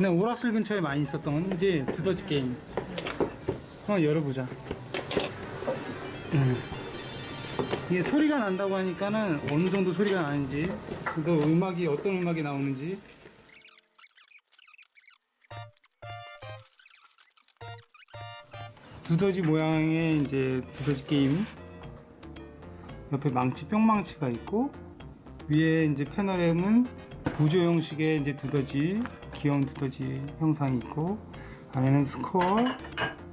근데 오락실 근처에 많이 있었던 건지 두더지 게임. 한번 열어보자. 음. 이게 소리가 난다고 하니까는 어느 정도 소리가 나는지, 또 음악이 어떤 음악이 나오는지. 두더지 모양의 이제 두더지 게임. 옆에 망치, 뿅망치가 있고, 위에 이제 패널에는 부조 형식의 이제 두더지, 귀여운 두더지 형상이 있고, 안에는 스코어,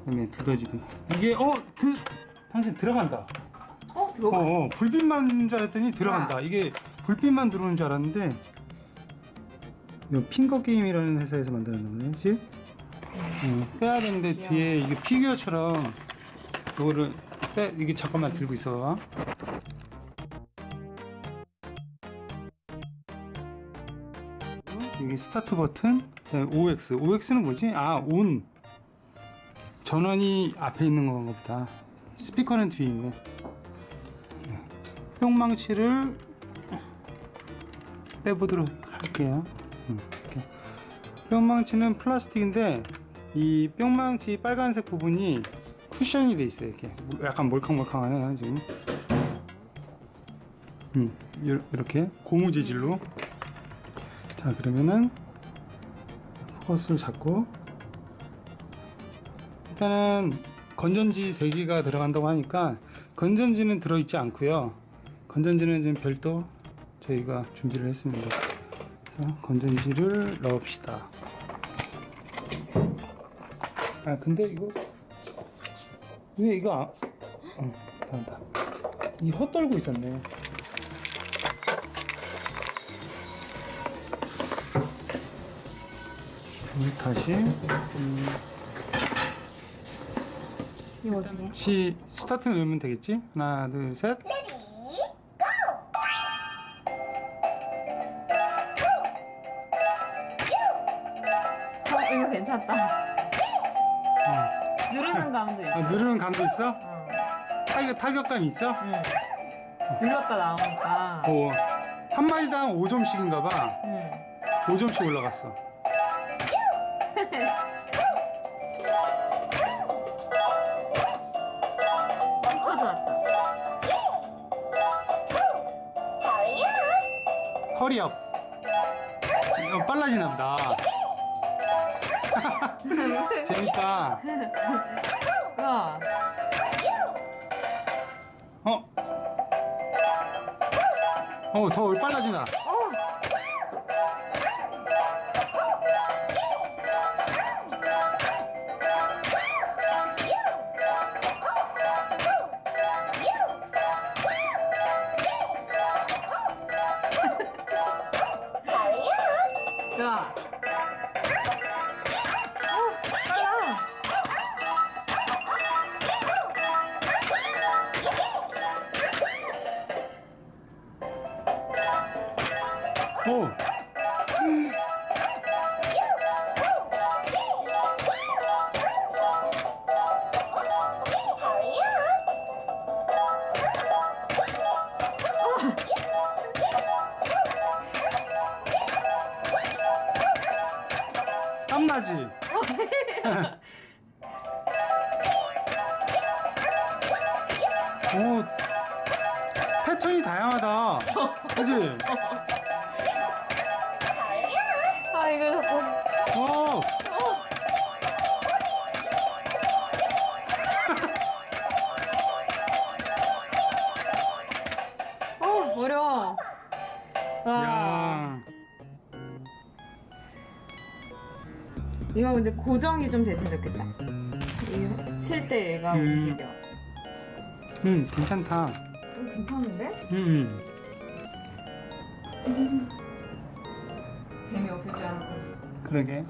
그다음에 두더지도. 이게 어, 드, 당신 들어간다. 어? 어, 들어가. 어, 불빛만 줄 알았더니 들어간다. 이게 불빛만 들어오는 줄 알았는데, 이거 핑거 게임이라는 회사에서 만들었나 보네, 그치? 어, 빼야 되는데 뒤에 이게 피규어처럼 이거를 빼, 이게 잠깐만 들고 있어. 스타트 버튼, 그다음에 OX. OX는 뭐지? 아, 온. 전원이 앞에 있는 건가 보다. 스피커는 뒤에 있네. 뿅망치를 빼보도록 할게요. 음. 뿅망치는 플라스틱인데 이 뿅망치 빨간색 부분이 쿠션이 돼 있어요. 이렇게 약간 몰캉몰캉하네요 지금. 음, 요- 이렇게 고무 재질로. 자 그러면은 포커스를 잡고 일단은 건전지 3개가 들어간다고 하니까 건전지는 들어있지 않고요. 건전지는 지금 별도 저희가 준비를 했습니다. 그래서 건전지를 넣읍시다. 아 근데 이거 왜 이거 아, 어, 이 헛돌고 있었네 다시 이거 어디야? 시 스타트 누르면 되겠지? 하나 둘 셋. 어, 이거 괜찮다. 어. 누르는 감도 있어. 아, 누르는 감도 있어? 어. 타격 타격감 있어? 응. 눌렀다 나오니까. 오. 한 마리당 5점씩인가 봐. 응. 5점씩 올라갔어. 왔다. 허리 업. 이거 빨라지나 보다. 재밌다. 우와. 어? 어, 더 빨라지나? 어. 좋아. 어, 빨라. 오. 땀나지? 오, 패턴이 다양하다. 그지? 이거 근데 고정이 좀 됐으면 좋겠다. 칠 때 얘가 음. 움직여. 음, 괜찮다. 어, 괜찮은데? 음, 재미없을 줄 알았어. 그러게.